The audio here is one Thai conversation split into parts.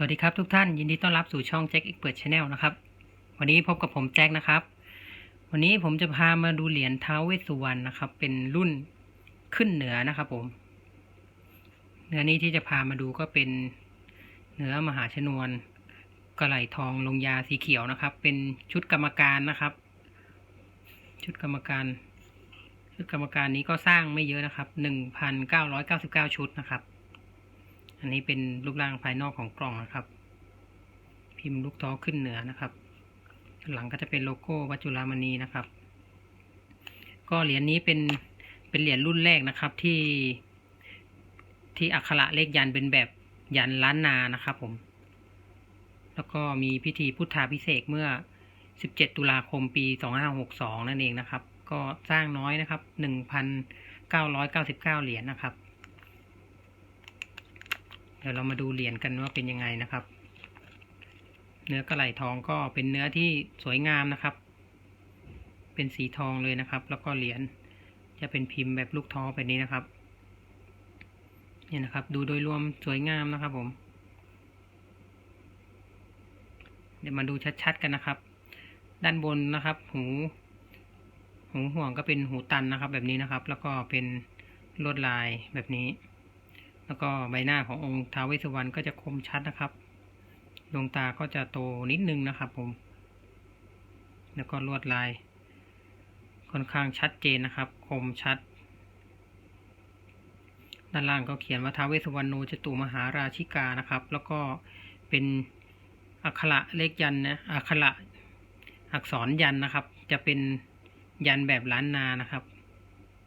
สวัสดีครับทุกท่านยินดีต้อนรับสู่ช่องแจ็คเอ็กเปิดชาแนลนะครับ วันนี้พบกับผมแจ็คนะครับ วันนี้ผมจะพามาดูเหรียญท้าวเวสสุวรรณนะครับ เป็นรุ่นขึ้นเหนือนะครับผมเนื้อนี้ที่จะพามาดูก็เป็นเนื้อมหาชนวนกระไหลทองลงยาสีเขียวนะครับ เป็นชุดกรรมการนะครับ ชุดกรรมการ ชุดกรรมการนี้ก็สร้างไม่เยอะนะครับหนึ่งพันเก้าร้อยเก้าสิบเก้าชุดนะครับ อันนี้เป็นรูปร่างภายนอกของกล่องนะครับ พิมพ์ลูกท้อขึ้นเหนือนะครับ หลังก็จะเป็นโลโก้วัจุฬามณีนะครับ ก็เหรียญนี้เป็นเป็นเหรียญรุ่นแรกนะครับที่ที่อักขระเลขยันเป็นแบบยันล้านนานะครับผม แล้วก็มีพิธีพุทธาพิเศษเมื่อ 17 ตุลาคมปี 2562 นั่นเองนะครับ ก็สร้างน้อยนะครับ 1,999 เหรียญนะครับ เดี๋ยวเรามาดูเหรียญกันว่าเป็นยังไงนะครับ เนื้อกระไหลทองก็เป็นเนื้อที่สวยงามนะครับ เป็นสีทองเลยนะครับ แล้วก็เหรียญจะเป็นพิมพ์แบบลูกท้อแบบนี้นะครับเนี่ยนะครับ ดูโดยรวมสวยงามนะครับผม เดี๋ยวมาดูชัดๆกันนะครับ ด้านบนนะครับ หู หูห่วงก็เป็นหูตันนะครับ แบบนี้นะครับ แล้วก็เป็นลวดลายแบบนี้ แล้วก็ใบหน้าขององค์ท้าวเวสสุวรรณก็จะคมชัดนะครับ ดวงตาก็จะโตนิดนึงนะครับ ผม แล้วก็ลวดลาย ค่อนข้างชัดเจนนะครับ คมชัด ด้านล่างก็เขียนว่าท้าวเวสสุวรรณโนจตุมหาราชิกานะครับ แล้วก็เป็นอักขระเลขยันนะอักขระอักษรยันนะครับ จะเป็นยันแบบล้านนานะครับ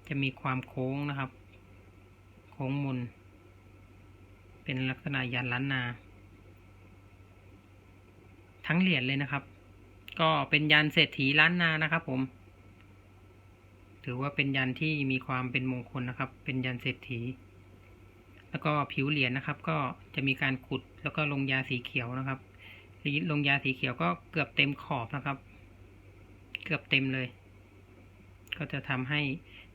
จะมีความโค้งนะครับ โค้งมน เป็นลักษณะยันล้านนา ทั้งเหรียญเลยนะครับ ก็เป็นยันเศรษฐีล้านนานะครับผม ถือว่าเป็นยันที่มีความเป็นมงคลนะครับ เป็นยันเศรษฐี แล้วก็ผิวเหรียญนะครับ ก็จะมีการขุดแล้วก็ลงยาสีเขียวนะครับลงยาสีเขียวก็เกือบเต็มขอบนะครับ เกือบเต็มเลย ก็จะทำให้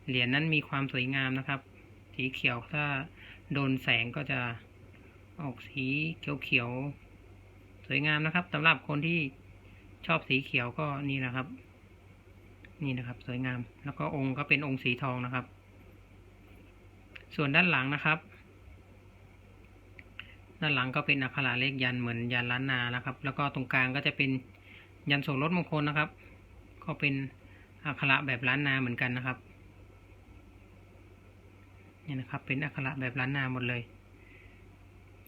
เหรียญนั้นมีความสวยงามนะครับ สีเขียวถ้าโดนแสงก็จะ ออกสีเขียวๆ สวยงามนะครับสำหรับคนที่ชอบสีเขียวก็นี่นะครับ นี่นะครับ สวยงาม แล้วก็องค์ก็เป็นองค์สีทองนะครับ ส่วนด้านหลังนะครับ ด้านหลังก็เป็นอักขระเลขยันเหมือนยันล้านนานะครับ แล้วก็ตรงกลางก็จะเป็นยันโสรถมงคลนะครับ ก็เป็นอักขระแบบล้านนาเหมือนกันนะครับนี่นะครับ เป็นอักขระแบบล้านนาหมดเลย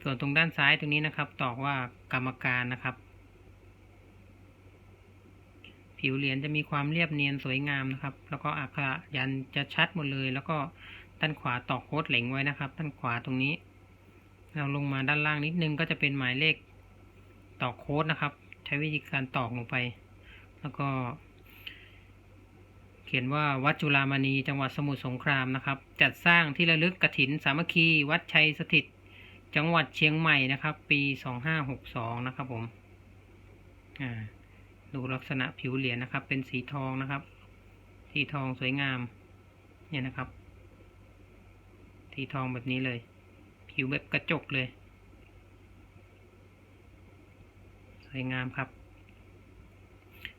ส่วนตรงด้านซ้ายตรงนี้นะครับ ตอกว่ากรรมการนะครับ ผิวเหรียญจะมีความเรียบเนียนสวยงามนะครับ แล้วก็อักขระยันจะชัดหมดเลย แล้วก็ด้านขวาตอกโค้ดเหล็งไว้นะครับ ด้านขวาตรงนี้ เราลงมาด้านล่างนิดนึงก็จะเป็นหมายเลขตอกโค้ดนะครับ ใช้วิธีการตอกลงไป แล้วก็ เขียนว่าวัดจุฬามณีจังหวัดสมุทรสงครามนะครับ จัดสร้างที่ระลึกกระถินสามัคคี วัดชัยสถิต จังหวัดเชียงใหม่นะครับ ปีสองห้าหกสองนะครับผม อ่า ดูลักษณะผิวเหรียญนะครับ เป็นสีทองนะครับ สีทองสวยงาม เนี่ยนะครับ สีทองแบบนี้เลย ผิวแบบกระจกเลย สวยงามครับ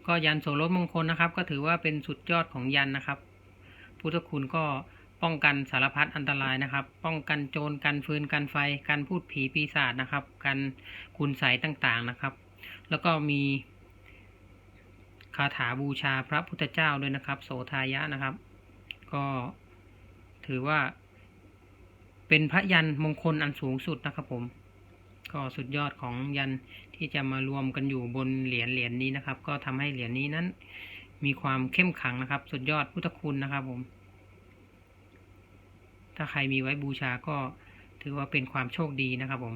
ก็ยันโสรถมงคลนะครับ ก็ถือว่าเป็นสุดยอดของยันนะครับ พุทธคุณก็ ป้องกันสารพัดอันตรายนะครับ ป้องกันโจรกันฟืนกันไฟกันพูดผีปีศาจนะครับ กันคุณใสต่างๆนะครับ แล้วก็มีคาถาบูชาพระพุทธเจ้าด้วยนะครับ โสทายะนะครับ ก็ถือว่า เป็นพระยันมงคลอันสูงสุดนะครับผม ก็สุดยอดของยันที่จะมารวมกันอยู่บนเหรียญเหรียญนี้นะครับ ก็ทำให้เหรียญนี้นั้น มีความเข้มขังนะครับ สุดยอดพุทธคุณนะครับผม ถ้าใครมีไว้บูชาก็ถือว่าเป็นความโชคดีนะครับผม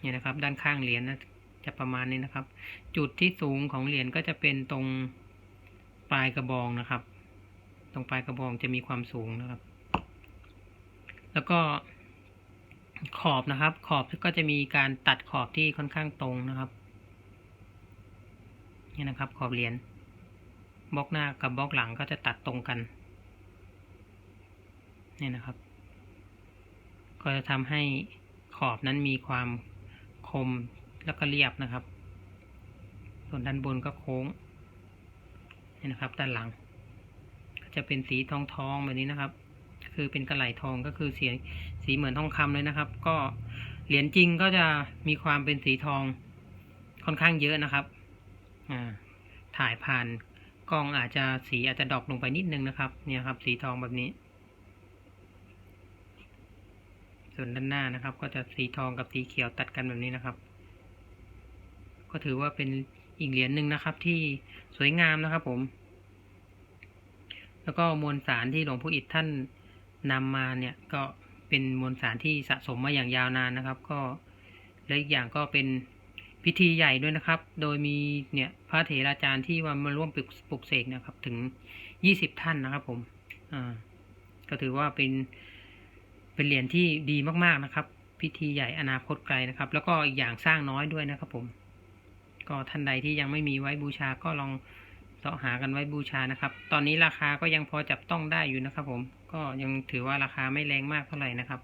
เนี่ยนะครับ ด้านข้างเหรียญนะจะประมาณนี้นะครับ จุดที่สูงของเหรียญก็จะเป็นตรงปลายกระบองนะครับ ตรงปลายกระบองจะมีความสูงนะครับ แล้วก็ขอบนะครับ ขอบก็จะมีการตัดขอบที่ค่อนข้างตรงนะครับนี่นะครับ ขอบเหรียญบล็อกหน้ากับบล็อกหลังก็จะตัดตรงกัน นี่นะครับ ก็จะทำให้ขอบนั้นมีความคมแล้วก็เรียบนะครับ ส่วนด้านบนก็โค้งนี่นะครับ ด้านหลัง ก็จะเป็นสีทองทองๆแบบนี้นะครับ คือเป็นกระไหลทองก็คือสีสีเหมือนทองคำเลยนะครับ ก็เหรียญจริงก็จะมีความเป็นสีทองค่อนข้างเยอะนะครับ อ่า ถ่ายผ่านกล้องอาจจะสีอาจจะดรอปลงไปนิดนึงนะครับ เนี่ยครับ สีทองแบบนี้ ส่วนด้านหน้านะครับ ก็จะสีทองกับสีเขียวตัดกันแบบนี้นะครับ ก็ถือว่าเป็นอีกเหรียญหนึ่งนะครับ ที่สวยงามนะครับผม แล้วก็มวลสารที่หลวงพ่ออิฐท่านนำมาเนี่ยก็เป็นมวลสารที่สะสมมาอย่างยาวนานนะครับ ก็และอีกอย่างก็เป็นพิธีใหญ่ด้วยนะครับ โดยมีเนี่ยพระเถราจารย์ที่ว่ามาร่วมปลุกปลุกเสกนะครับ ถึงยี่สิบท่านนะครับ ผม อ่า ก็ถือว่าเป็น เป็นเหรียญที่ดีมากๆนะครับ พิธีใหญ่อนาคตไกลนะครับ แล้วก็อีกอย่างสร้างน้อยด้วยนะครับผม ก็ท่านใดที่ยังไม่มีไว้บูชาก็ลองเสาะหากันไว้บูชานะครับ ตอนนี้ราคาก็ยังพอจับต้องได้อยู่นะครับผม ก็ยังถือว่าราคาไม่แรงมากเท่าไหร่นะครับ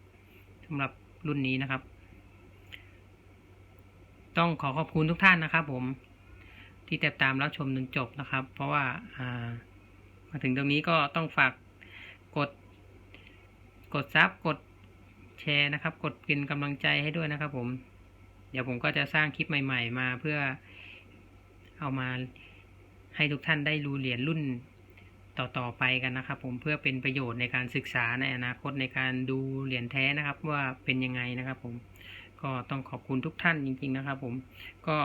สำหรับรุ่นนี้นะครับ ต้องขอขอบคุณทุกท่านนะครับ ผม ที่ติดตามรับชมจนจบนะครับ เพราะว่าอ่ามาถึงตรงนี้ก็ต้องฝากกด กดซับกดแชร์นะครับ กดเป็นกำลังใจให้ด้วยนะครับ ผม เดี๋ยวผมก็จะสร้างคลิปใหม่ ๆ มาเพื่อเอามาให้ทุกท่านได้รู้เหรียญรุ่นต่อๆไปกันนะครับ ผมเพื่อเป็นประโยชน์ในการศึกษาในอนาคตในการดูเหรียญแท้นะครับ ว่าเป็นยังไงนะครับ ผมก็ต้องขอบคุณทุกท่านจริง ๆ นะครับ ผมก็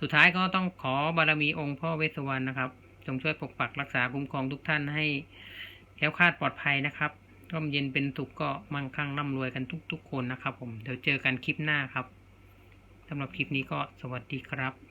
สุดท้ายก็ต้องขอบารมีองค์พ่อเวสสวรรณนะครับจงช่วยปกปักรักษาคุ้มครองทุกท่านให้แคล้วคลาดปลอดภัยนะครับ ร่มเย็นเป็นสุขก็มั่งคั่งร่ำรวยกันทุกๆคนนะครับผม เดี๋ยวเจอกันคลิปหน้าครับสำหรับคลิปนี้ก็สวัสดีครับ